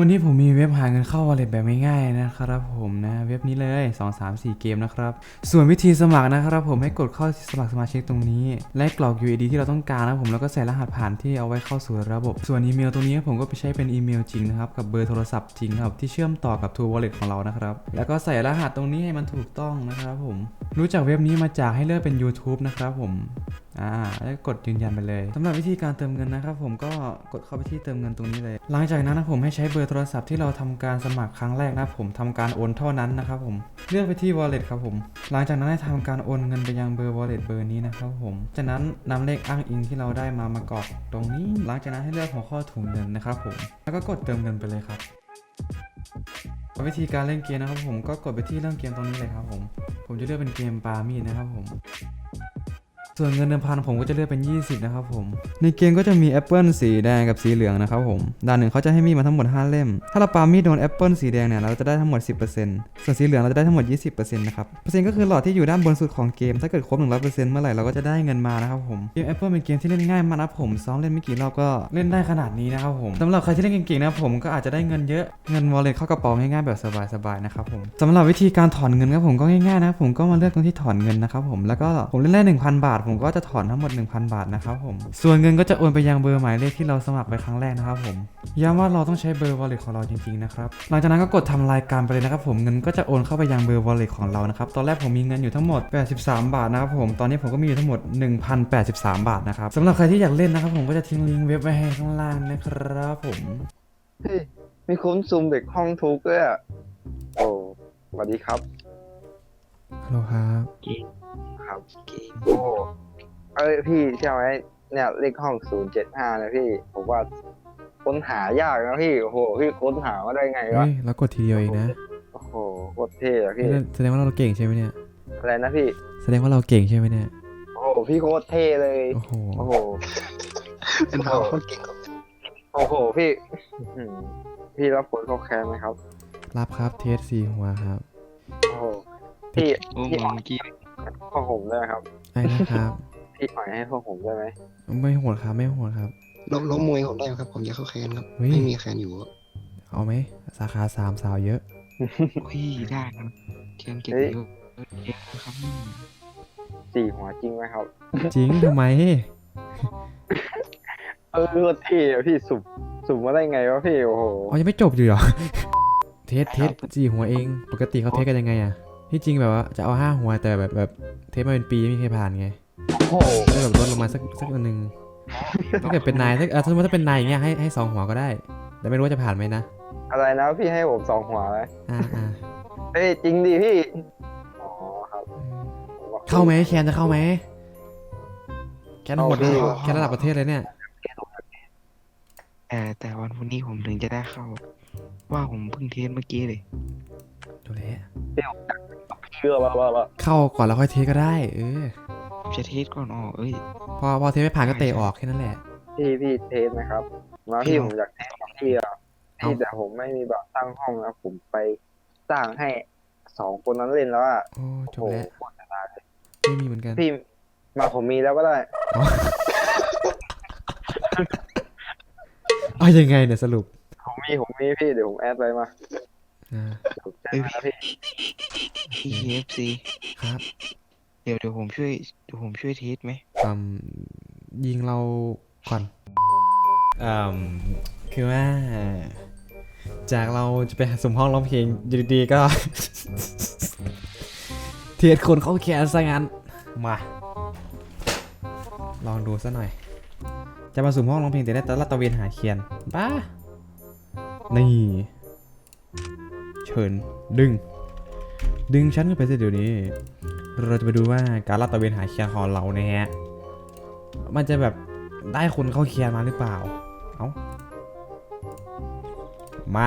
วันนี้ผมมีเว็บหาเงินเข้าวอลเล็ตแบบง่ายๆนะครับผมนะเว็บนี้เลย 2 3 4 เกมนะครับ ส่วนวิธีสมัครนะครับผมให้กดเข้าสมัครสมาชิกตรงนี้ และกรอก UID ที่เราต้องการนะครับผมแล้วก็ใส่รหัสผ่านที่เอาไว้เข้าสู่ระบบ ส่วนอีเมลตรงนี้ผมก็ไปใช้เป็นอีเมลจริงนะครับกับเบอร์โทรศัพท์จริงครับที่เชื่อมต่อกับ True Wallet ของเรานะครับแล้วก็ใส่รหัสตรงนี้ให้มันถูกต้องนะครับผมรู้จักเว็บนี้มาจากให้เลือกเป็น YouTube นะครับผม อ่าแล้วกดยืนยันไปเลยสำหรับวิธีการเติมเงินนะครับผมก็กดเข้าไปที่เติมเงินตรงนี้เลย หลังจากนั้นนะผมให้ใช้เบอร์โทรศัพท์ที่เราทำการสมัครครั้งแรกนะผมทำการโอนเท่านั้นนะครับผมเลือกไปที่ wallet ครับผม หลังจากนั้นให้ทำการโอนเงินไปยังเบอร์ wallet เบอร์นี้นะครับผมจากนั้นนำเลขอ้างอิงที่เราได้มามากรอกตรงนี้ หลังจากนั้นให้เลือกหัวข้อถุงเงินนะครับผมแล้วก็กดเติมเงินไปเลยครับวิธีการเล่นเกมนะครับผมก็กดไปที่เรื่องเกมตรงนี้เลยครับผม ผมจะเลือกเป็นเกมปามีดนะครับผม ส่วนเงินเดิมพันผมก็จะเลือกเป็น 20 นะครับผม ในเกมก็จะมีแอปเปิลสีแดงกับสีเหลืองนะครับผมด้านหนึ่งเขาจะให้มีดมาทั้งหมด 5 เล่ม ถ้าเราปามีดโดนแอปเปิลสีแดงเนี่ยเราจะได้ทั้งหมด 10%ส่วนสีเหลืองเราจะได้ทั้งหมด 20%นะครับเปอร์เซ็นต์ก็คือหลอดที่อยู่ด้านบนสุดของเกม ถ้าเกิดครบ 100%เมื่อไหร่เราก็จะได้เงินมานะครับผม เกมแอปเปิลเป็นเกมที่เล่นง่ายมากนะผมซ้อมเล่นไม่กี่รอบก็เล่นได้ขนาดนี้นะครับผมสำหรับใครที่เล่นเก่งๆนะผมก็อาจจะได้เงินเยอะเงิน wallet เข้ากระเป๋าง่ายๆแบบสบายๆนะครับผมสำหรับวิธีการถอนเงินครับผมก็ง่ายๆนะผมก็มาเลือกตรงที่ถอนเงินนะครับผมแล้วก็ผมเล่นได้1,000 บาทผมก็จะถอนทั้งหมด 1,000 บาทนะครับผม ส่วนเงินก็จะโอนไปยังเบอร์หมายเลขที่เราสมัครไปครั้งแรกนะครับผม ย้ำว่าเราต้องใช้เบอร์ wallet ของเราจริงๆนะครับ หลังจากนั้นก็กดทำรายการไปเลยนะครับผมเงินก็จะโอนเข้าไปยังเบอร์ wallet ของเรานะครับ ตอนแรกผมมีเงินอยู่ทั้งหมด 83 บาทนะครับผม ตอนนี้ผมก็มีอยู่ทั้งหมด 1,083 บาทนะครับสำหรับใครที่อยากเล่นนะครับผมก็จะทิ้งลิงก์เว็บไว้ให้ข้างล่างนะครับผมเฮ้ยมีคนซูมเด็กห้องทุกข์ด้วยอะโอ้สวัสดีครับฮัลโหลครับ ครับโอ้เอ้ยพี่เชื่อไหมเนี่ยเลขห้องศูนย์เจ็ดห้านะพี่ผมว่าค้นหายากนะพี่โอ้โหพี่ค้นหามาได้ไงวะเฮ้ยแล้วกดทีเดียวเองนะโอ้โหโคตรเท่อะพี่แสดงว่าเราเก่งใช่ไหมเนี่ย อะไรนะพี่ แสดงว่าเราเก่งใช่ไหมเนี่ย โอ้โหพี่โคตรเท่เลยโอ้โห โอ้โหเป็นเราคนเก่งครับโอ้โหพี่อื้อหือพี่รับผลเขาแคนไหมครับรับครับเทสสี่หัวครับ โอ้โห พี่ โอ้โหพี่อ่อยเมื่อกี้ พวกผมได้ไหมครับไอ้นะครับ พี่อ่อยให้พวกผมได้ไหมไม่โหดครับไม่โหดครับ ล้มล้มมวยผมได้ครับ ผมอยากเข้าแคนครับเฮ้ย ไม่มีแคนอยู่อะเอาไหมสาขาสามสาวเยอะโอ้ยได้ครับแคนเก็บเยอะเยอะครับสี่หัวจริงไหมครับ จริงทำไม เออโคตรเท่อะพี่สุ่มสุ่มมาได้ไงวะพี่โอ้โห อ๋อยังไม่จบอยู่เหรอ เทสเทสสี่หัวเอง ปกติเขาเทสกันยังไงอะ ที่จริงแบบว่าจะเอาห้าหัวแต่แบบแบบเทสมาเป็นปีไม่มีใครผ่านไงโอ้โหก็แบบลดลงมาสักสักอันหนึ่งถ้าเกิดเป็นนายถ้าเอ่อถ้าสมมติถ้าเป็นนายอย่างเงี้ยให้ให้สองหัวก็ได้ แต่ไม่รู้ว่าจะผ่านไหมนะอะไรนะพี่ให้ผมสองหัวเลยอ่าอ่าเฮ้ยจริงดิพี่อ๋อครับเข้าไหมแคนจะเข้าไหมแคนโหดดิเข้าแคนระดับประเทศเลยเนี่ยแต่แต่วันพรุ่งนี้ผมถึงจะได้เข้า ว่าผมเพิ่งเทสเมื่อกี้เลย ดูแลเชื่อว่าว่าว่าเข้าก่อนแล้วค่อยเทสก็ได้ เออผมจะเทสก่อนออกเอ้ย พอพอเทสไม่ผ่านก็เตะออกแค่นั้นแหละ พี่พี่เทสไหมครับมาพี่พี่ผมอยากเทสกับพี่อะเอาพี่แต่ผมไม่มีแบบตั้งห้องนะผมไปสร้างให้สองคนนั้นเล่นแล้วอะโอ้จโอ้บโหแล้วโคตรจะได้เลยไม่มีเหมือนกัน พี่มาผมมีแล้วก็ได้เอายังไงเนี่ยสรุปผ มมีผมมีพี่เดี๋ยวผมแอดไปมาอ่าเดี๋ยวผมแจ้งมานะพี่พี่ KFC ครับเดี๋ยวเดี๋ยวผมช่วยเดี๋ยวผมช่วยเทสไหมอืมยิงเราก่อนอืมคือว่า จากเราจะไปหาสุ่มห้องร้องเพลงอยู่ดีๆก็ เทียดคนเข้าแคนซะงั้น มา ลองดูซะหน่อย จะมาสุ่มห้องร้องเพลงแต่ได้แต่ละตะเวนหาเคียนบ้า นี่ เชิญดึง ดึงฉันขึ้นไปสิเดี๋ยวนี้ เราจะไปดูว่าการลาดตะเวนหาเคียร์ของเราเนี่ยมันจะแบบได้คนเข้าเคียร์มาหรือเปล่า เอามา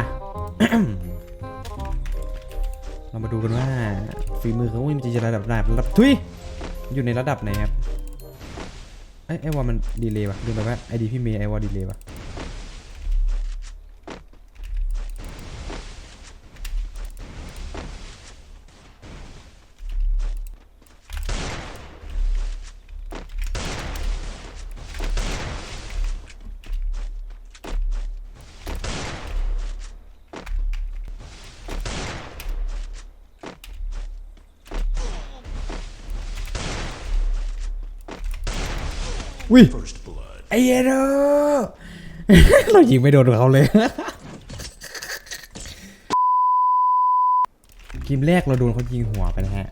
เรามาดูกันว่าฝีมือเขามันจะระดับไหนระดับทุย อยู่ในระดับไหนครับไอ้ไอ้วอมันดีเลย์วะดูแบบว่าไอดีพี่เมย์ไอวอดีเลย์วะ อุ้ยไอ้เหี้ยเด้อเรายิงไม่โดนเขาเลยเกมแรกเราโดนเขายิงหัวไปนะฮะ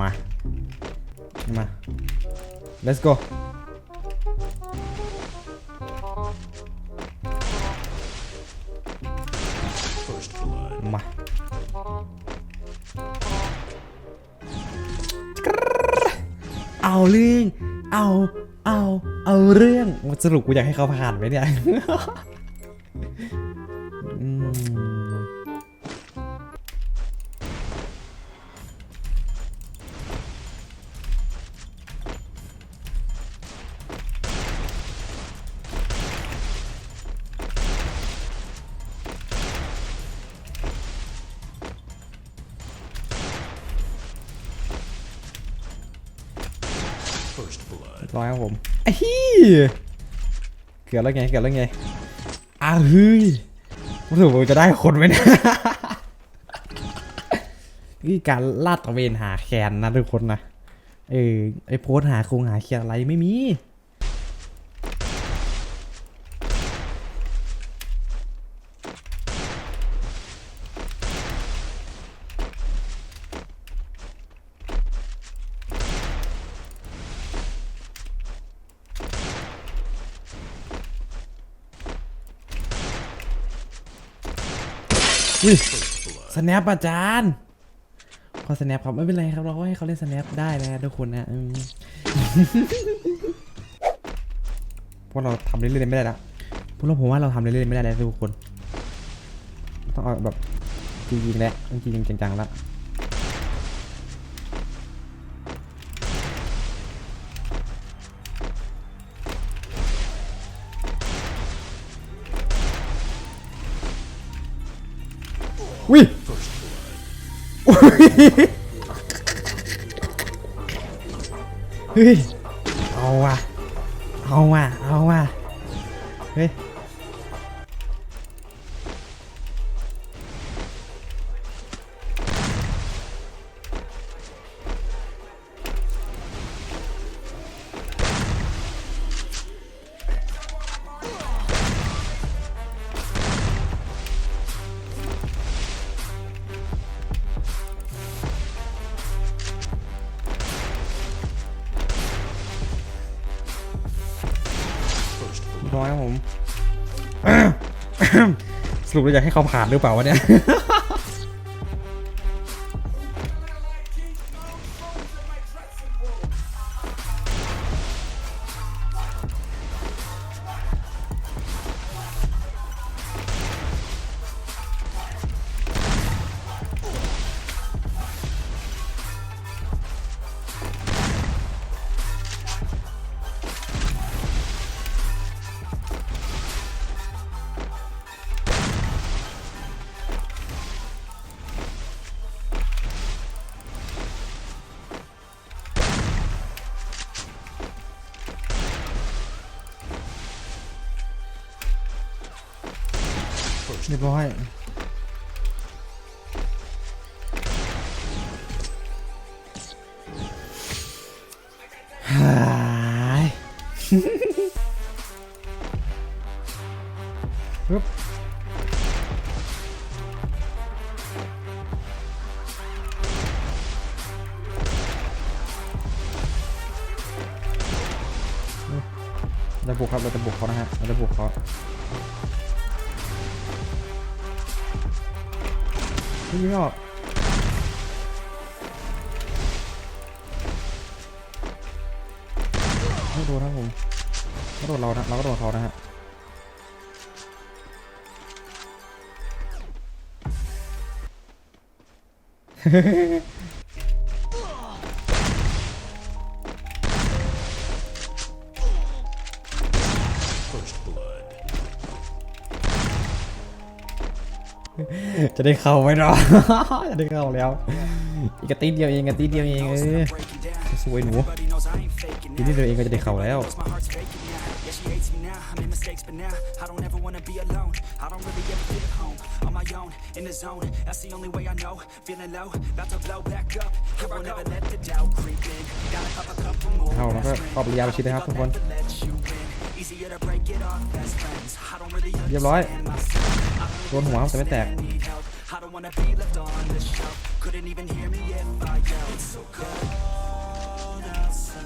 มา มา let's go มาเอาเรื่องเอา เอาเอาเรื่องสรุปกูอยากให้เขาผ่านไหมเนี่ย อืม ร้อยครับผมไอ้ฮี่เกือบแล้วไงเกือบแล้วไงอ้าวเฮ้ยรู้สึกว่าจะได้คนไหมเนี่ยนี่การลาดตระเวนหาแคนนะทุกคนนะเออไอโพสหาคงหาแคนอะไรไม่มี อุ้ยสแนปอาจารย์ขอสแนปครับไม่เป็นไรครับเราก็ให้เขาเล่นสแนปได้นะทุกคนนะพวกเราทำเรื่อยๆไม่ได้แล้วพวกเราผมว่าเราทำเรื่อยๆไม่ได้แล้วทุกคน ต้องเอาแบบจริงๆแล้วจริงๆจังๆแล้ว เฮ้ย เอาว่ะ เอาว่ะ เอาว่ะ เฮ้ย ร้อยครับผม สรุปเราอยากให้เขาผ่านหรือเปล่าวะเนี่ย เรียบร้อยหายปึ๊บเราจะบุกครับเราจะบุกเขานะฮะเราจะบุกเขา ยิงไม่ออกไม่โดนนะผมก็โดนเรานะเราก็โดนเขานะฮะ จะได้เข้าไว้เนาะจะได้เข้าแล้ว อีกกระตีเดียวเองกระตีเดียวเองเออสวยหนูทีนี้เดียวเองก็จะได้เข้าแล้ว เอาแล้วก็ขอบริยะประชิดนะครับทุกคนเรียบร้อย โดนหัวแต่ไม่แตก I don't wanna be left on the shelf. Couldn't even hear me if I yelled. It's so cold outside.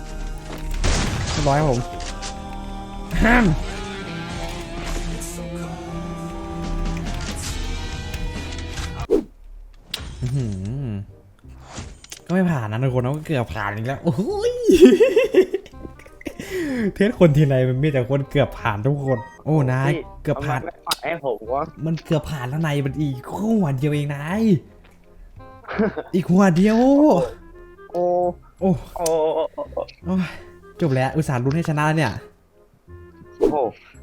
เรียบร้อยครับผมห้ามอื้อหือก็ไม่ผ่านนะทุกคนนะก็เกือบผ่านอีกแล้ว โอ้ย เทสคนทีไรมันมีแต่คนเกือบผ่านทุกคน โอ้นายพี่เกือบผ่านทำไมไม่ปล่อยให้ผมวะมันเกือบผ่านแล้วนายมันอีกหัวเดียวเองนายอีกหัวเดียว โอ้โอ้โอ้โอ้ยจบแล้วอุตส่าห์ลุ้นให้ชนะแล้วเนี่ยโอ้โห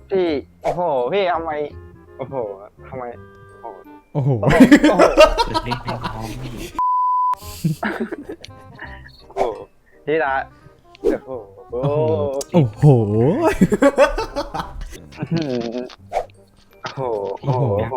พี่โอ้โหพี่ทำไมโอ้โหทำไมโอ้โหโอ้โหโอ้โหเปิดเล่นเป็นท้องพี่โอ้โหพี่ละ โอ้โหโอ้โห โอ้โห